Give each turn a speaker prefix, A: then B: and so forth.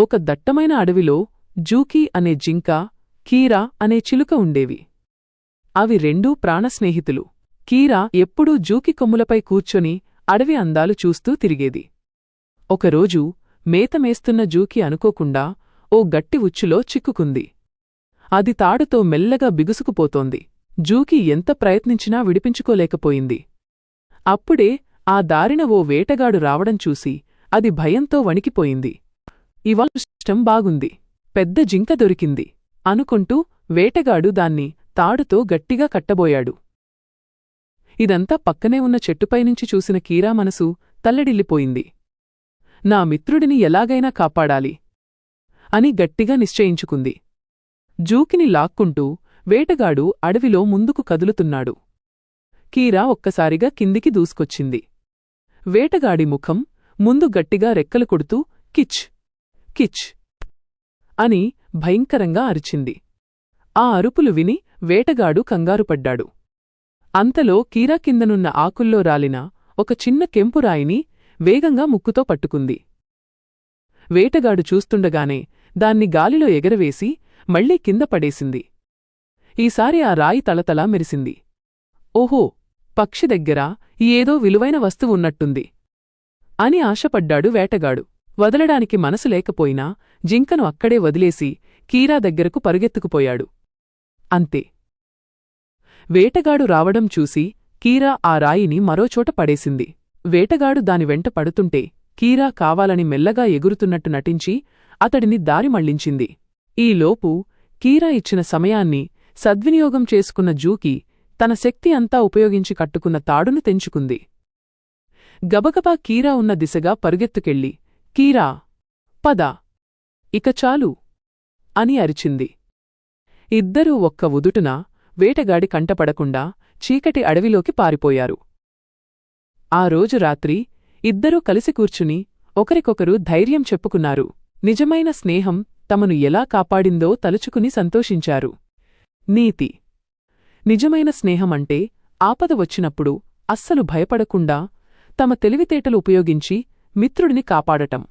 A: ఒక దట్టమైన అడవిలో జూకీ అనే జింక కీరా అనే చిలుక ఉండేవి. అవి రెండూ ప్రాణస్నేహితులు. కీరా ఎప్పుడూ జూకి కొమ్ములపై కూర్చొని అడవి అందాలు చూస్తూ తిరిగేది. ఒకరోజు మేతమేస్తున్న జూకి అనుకోకుండా ఓ గట్టి ఉచ్చులో చిక్కుకుంది. అది తాడుతో మెల్లగా బిగుసుకుపోతోంది. జూకి ఎంత ప్రయత్నించినా విడిపించుకోలేకపోయింది. అప్పుడే ఆ దారిన ఓ వేటగాడు రావడం చూసి అది భయంతో వణికిపోయింది. ఇవాళ ఇష్టం బాగుంది. పెద్ద జింక దొరికింది. అనుకుంటూ వేటగాడు దాన్ని తాడుతో గట్టిగా కట్టబోయాడు. ఇదంతా పక్కనే ఉన్న చెట్టుపైనుంచి చూసిన కీరా మనసు తల్లడిల్లిపోయింది. నా మిత్రుడిని ఎలాగైనా కాపాడాలి అని గట్టిగా నిశ్చయించుకుంది. జూకిని లాక్కుంటూ వేటగాడు అడవిలో ముందుకు కదులుతున్నాడు. కీరా ఒక్కసారిగా కిందికి దూసుకొచ్చింది. వేటగాడి ముఖం ముందు గట్టిగా రెక్కలు కొడుతూ కిచ్! కిచ్ అని భయంకరంగా అరిచింది. ఆ అరుపులు విని వేటగాడు కంగారుపడ్డాడు. అంతలో కీరా కిందనున్న ఆకుల్లో రాలిన ఒక చిన్న కెంపురాయిని వేగంగా ముక్కుతో పట్టుకుంది. వేటగాడు చూస్తుండగానే దాన్ని గాలిలో ఎగరవేసి మళ్ళీ కింద పడేసింది. ఈసారి ఆ రాయి తలతలా మెరిసింది. ఓహో పక్షి దగ్గర ఏదో విలువైన వస్తువున్నట్టుంది అని ఆశపడ్డాడు వేటగాడు. వదలడానికి మనసు లేకపోయినా జింకను అక్కడే వదిలేసి కీరా దగ్గరకు పరుగెత్తుకుపోయాడు. అంతే. వేటగాడు రావడం చూసి కీరా ఆ రాయిని మరోచోట పడేసింది. వేటగాడు దాని వెంట పడుతుంటే కీరా కావాలని మెల్లగా ఎగురుతున్నట్టు నటించి అతడిని దారి మళ్ళించింది. ఈలోపు కీరా ఇచ్చిన సమయాన్ని సద్వినియోగం చేసుకున్న జూకి తన శక్తి అంతా ఉపయోగించి కట్టుకున్న తాడును తెంచుకుంది. గబగబా కీరా ఉన్న దిశగా పరుగెత్తుకెళ్ళి కీరా పద. ఇక చాలు అని అరిచింది. ఇద్దరూ ఒక్క ఉదుటున వేటగాడి కంటపడకుండా చీకటి అడవిలోకి పారిపోయారు. ఆ రోజు రాత్రి ఇద్దరూ కలిసి కూర్చుని ఒకరికొకరు ధైర్యం చెప్పుకున్నారు. నిజమైన స్నేహం తమను ఎలా కాపాడిందో తలుచుకుని సంతోషించారు. నీతి. నిజమైన స్నేహమంటే ఆపద వచ్చినప్పుడు అస్సలు భయపడకుండా తమ తెలివితేటలు ఉపయోగించి మిత్రుడిని కాపాడటం.